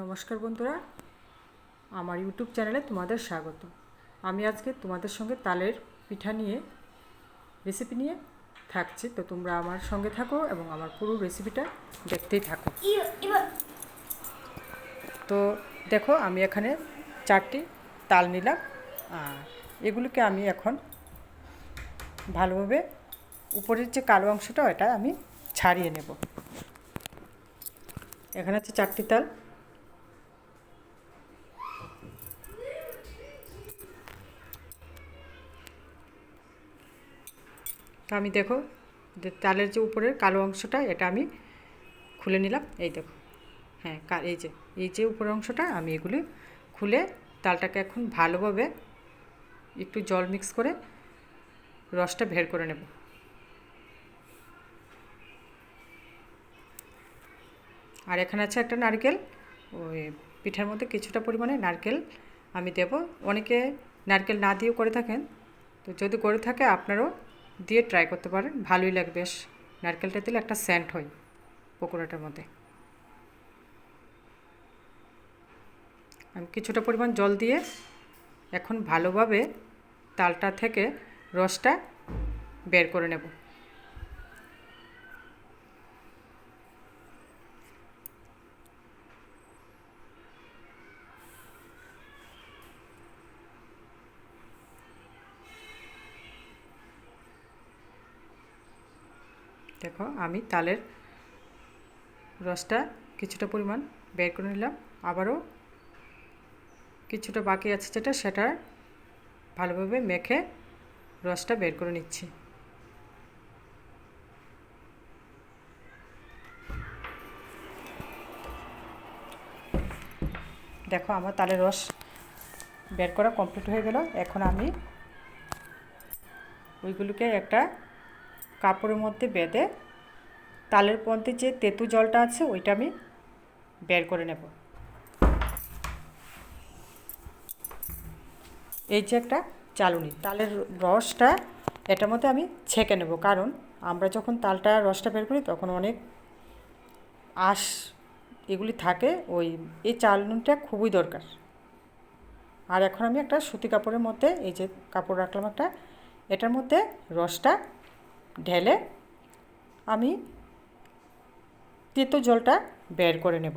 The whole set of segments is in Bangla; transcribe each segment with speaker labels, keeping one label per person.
Speaker 1: নমস্কার বন্ধুরা। আমার ইউটিউব চ্যানেলে তোমাদের স্বাগত। আমি আজকে তোমাদের সঙ্গে তালের পিঠা নিয়ে রেসিপি নিয়ে থাকছি। তো তোমরা আমার সঙ্গে থাকো এবং আমার পুরো রেসিপিটা দেখতেই থাকো। তো দেখো, আমি এখানে চারটি তাল নিলাম। আর এগুলোকে আমি এখন ভালোভাবে উপরের যে কালো অংশটা এটা আমি ছাড়িয়ে নেব। এখানে আছে চারটি তাল। তো আমি দেখো তালের যে উপরের কালো অংশটা, এটা আমি খুলে নিলাম। এই দেখো হ্যাঁ এই যে এই যে উপরের অংশটা, আমি এগুলি খুলে তালটাকে এখন ভালোভাবে একটু জল মিক্স করে রসটা বের করে নেব। আর এখানে আছে একটা নারকেল, ওই পিঠার মধ্যে কিছুটা পরিমাণে নারকেল আমি দেব। অনেকে নারকেল না দিয়েও করে থাকেন, তো যদি করে থাকে, আপনারাও দিয়ে ট্রাই করতে পারেন। ভালোই লাগবে। বেশ, নারকেলটা দিলে একটা স্যান্ট হয় পকোড়াটার মধ্যে। আমি কিছুটা পরিমাণ জল দিয়ে এখন ভালোভাবে তালটা থেকে রসটা বের করে নেব। দেখো, আমি তালের রসটা কিছুটা পরিমাণ বের করে নিলাম। আবারও কিছুটা বাকি আছে যেটা, সেটা ভালোভাবে মেখে রসটা বের করে নিচ্ছি। দেখো, আমার তালের রস বের করা কমপ্লিট হয়ে গেল। এখন আমি ওইগুলোকে একটা কাপড়ের মধ্যে বেঁধে তালের মধ্যে যে তেঁতু জলটা আছে, ওইটা আমি বের করে নেব। এই যে একটা চালুনি, তালের রসটা এটার মধ্যে আমি ছেঁকে নেব, কারণ আমরা যখন তালটা, রসটা বের করি তখন অনেক আঁশ এগুলি থাকে, ওই, এই চালুনিটা খুবই দরকার। আর এখন আমি একটা সুতি কাপড়ের মধ্যে, এই যে কাপড় রাখলাম একটা, এটার মধ্যে রসটা ঢেলে আমি তেতো জলটা বের করে নেব।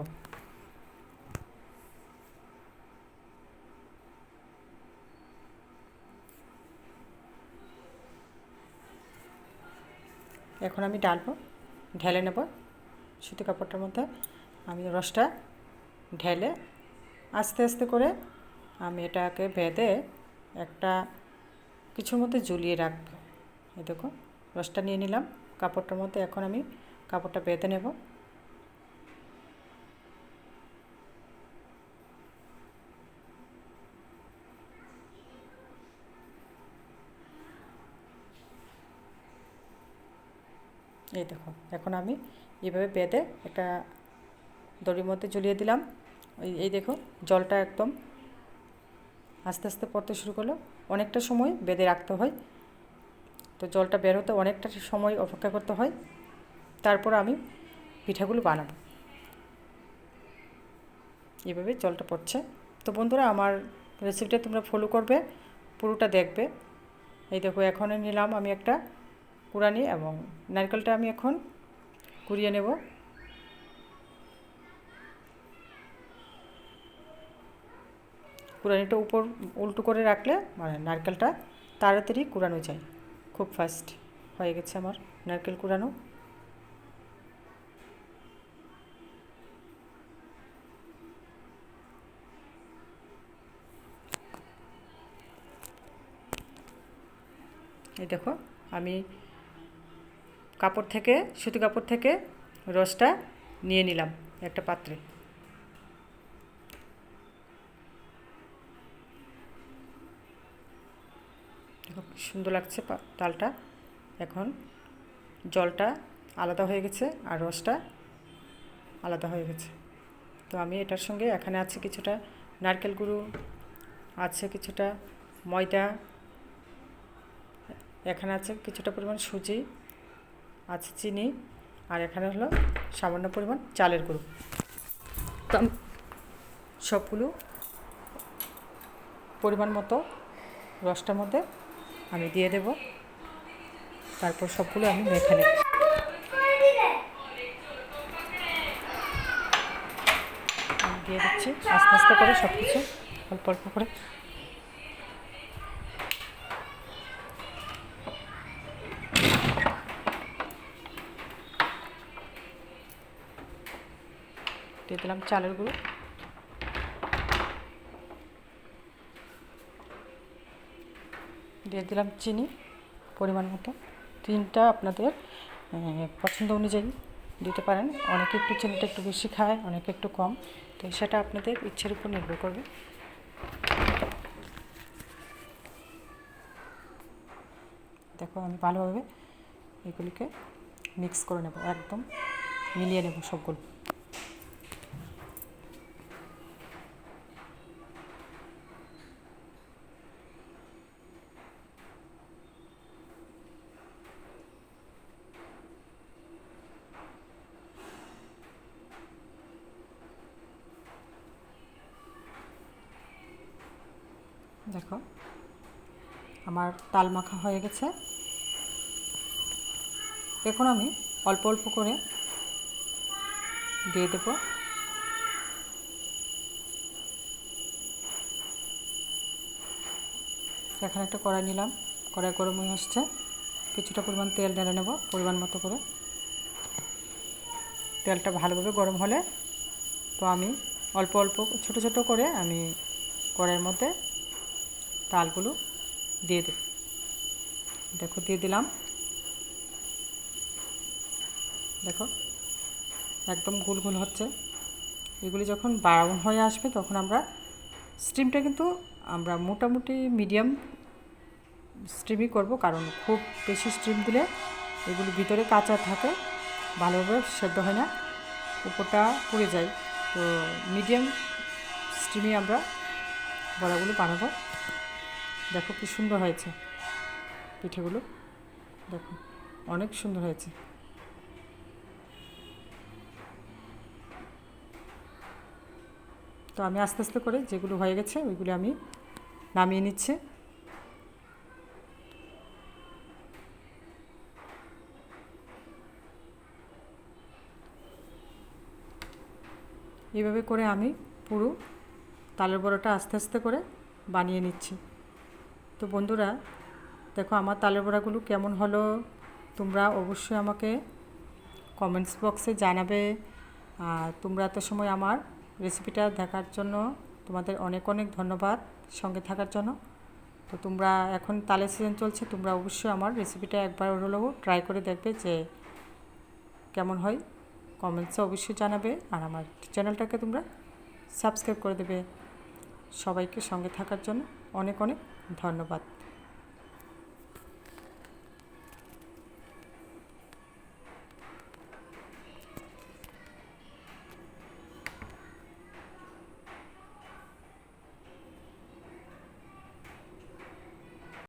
Speaker 1: এখন আমি ডালবো, ঢেলে নেব। সুতি কাপড়টার মধ্যে আমি রসটা ঢেলে আস্তে আস্তে করে আমি এটাকে বেঁধে একটা কিছুর মধ্যে ঝুলিয়ে রাখব। এই দেখো রসটা নিয়ে নিলাম। কাপড়টার মধ্যে এখন আমি কাপড়টা বেঁধে নেব। এই দেখো, এখন আমি এইভাবে বেঁধে একটা দড়ির মধ্যে ঝুলিয়ে দিলাম। এই দেখো, জলটা একদম আস্তে আস্তে পড়তে শুরু করল। অনেকটা সময় বেঁধে রাখতে হয়। তো জলটা বের হতে অনেকটা সময় অপেক্ষা করতে হয়। তারপর আমি পিঠাগুলো বানাবো। এভাবে জলটা পড়ছে। তো বন্ধুরা, আমার রেসিপিটা তোমরা ফলো করবে, পুরোটা দেখবে। এই দেখো, এখন নিলাম আমি একটা কুড়ানি এবং নারকেলটা আমি এখন কুড়িয়ে নেব। কুড়ানিটা উপর উল্টো করে রাখলে মানে নারকেলটা তাড়াতাড়ি কুড়ানো যায়। খুব ফাস্ট হয়ে গেছে আমার নারকেল কুড়ানো। এই দেখো, আমি কাপড় থেকে, সুতি কাপড় থেকে রসটা নিয়ে নিলাম একটা পাত্রে। কি সুন্দর লাগছে তালটা। এখন জলটা আলাদা হয়ে গেছে আর রসটা আলাদা হয়ে গেছে। তো আমি এটার সঙ্গে এখানে আছে কিছুটা নারকেল গুঁড়ো, আছে কিছুটা ময়দা, এখানে আছে কিছুটা পরিমাণ সুজি, আছে চিনি আর এখানে হলো সামান্য পরিমাণ চালের গুঁড়ো। তো সবগুলো পরিমাণ মতো রসটার মধ্যে আমি দিয়ে দেব। তারপর সবগুলো আমি মেখে নেব। দিয়ে দিচ্ছি, আস্তে আস্তে করে সব কিছু অল্প অল্প করে। দিয়ে দিলাম চালের গুঁড়ো। দিয়ে দিলাম চিনি পরিমাণ মতো। চিনিটা আপনাদের পছন্দ অনুযায়ী দিতে পারেন। অনেকে একটু চিনিটা একটু বেশি খায়, অনেকে একটু কম। তো সেটা আপনাদের ইচ্ছের উপর নির্ভর করবে। দেখো আমি ভালোভাবে এগুলিকে মিক্স করে নেব, একদম মিলিয়ে নেব সবগুলো। দেখো। আমার তাল মাখা হয়ে গেছে। এখন আমি অল্প অল্প করে দিয়ে দেব। এখানে একটা কড়াই নিলাম। কড়াই গরম হয়ে আসছে। কিছুটা পরিমাণ তেল ঢেলে নেব, পরিমাণ মতো করে। তেলটা ভালোভাবে গরম হলে তো আমি অল্প অল্প ছোট ছোট করে আমি কড়াইয়ের মধ্যে তালগুলো দিয়ে দেব দেখো, দিয়ে দিলাম। দেখো, একদম গোল গোল হচ্ছে। এগুলি যখন ব্রাউন হয়ে আসবে, তখন আমরা স্টিমটা কিন্তু আমরা মোটামুটি মিডিয়াম স্টিমই করব, কারণ খুব বেশি স্টিম দিলে এগুলি ভিতরে কাঁচা থাকে, ভালোভাবে সেদ্ধ হয় না, উপরটা পুড়ে যায়। তো মিডিয়াম স্টিমে আমরা বড়াগুলো বানাবো। দেখো কি সুন্দর হয়েছে। পিঠেগুলো, দেখো, অনেক সুন্দর হয়েছে। তো আমি আস্তে আস্তে করে যেগুলো হয়ে গেছে, ওইগুলো আমি নামিয়ে নিচ্ছি। এইভাবে করে আমি পুরো তালের বড়াটা আস্তে আস্তে করে বানিয়ে নিচ্ছি। তো বন্ধুরা, দেখো আমার তালের বড়াগুলো কেমন হলো? তোমরা অবশ্যই আমাকে কমেন্টস বক্সে জানাবে। আর তোমরা এত সময় আমার রেসিপিটা দেখার জন্য তোমাদের অনেক অনেক ধন্যবাদ সঙ্গে থাকার জন্য। তো তোমরা এখন তালের সিজন চলছে, তোমরা অবশ্যই আমার রেসিপিটা একবার হলেও ট্রাই করে দেখবে যে কেমন হয়। কমেন্টসে অবশ্যই জানাবে আর আমার চ্যানেলটাকে তোমরা সাবস্ক্রাইব করে দেবে। সবাইকে সঙ্গে থাকার জন্য অনেক অনেক ধন্যবাদ।